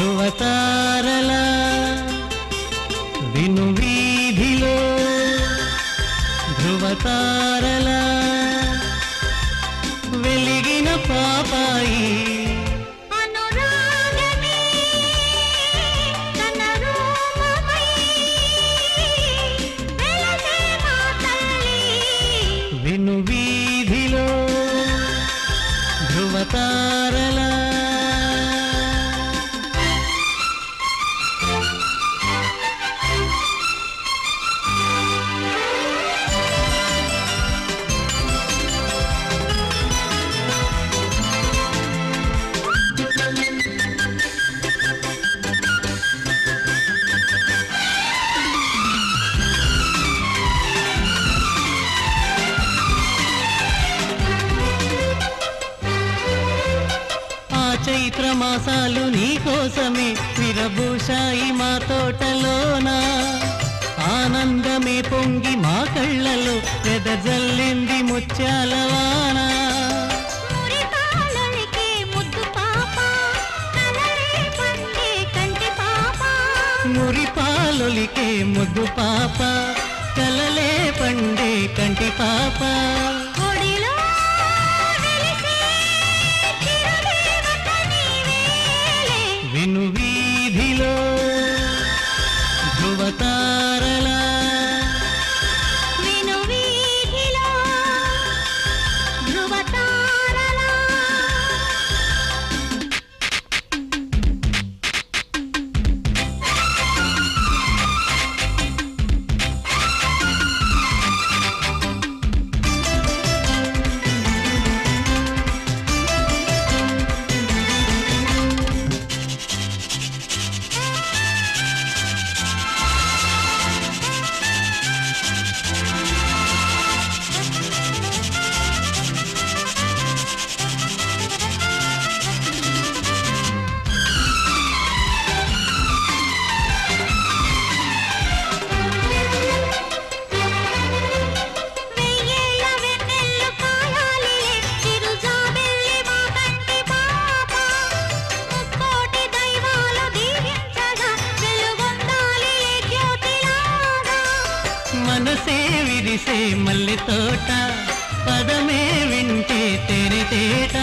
ధృవతారల విను వీధిలో ధృవతారల వెలిగిన పాపాయి ఆ చైత్ర మాసాలు నీకోసమే విరభూషాయి మా తోటలోన. ఆనందమే పొంగి మా కళ్ళలో వెదజల్లింది ముత్యాలవాన మురిపాలొలికే ముద్దు పాప కలలే పండే కంటి పాప. విరిసే మల్లె తోట పదమే వింటే తెరితేట.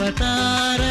அவதார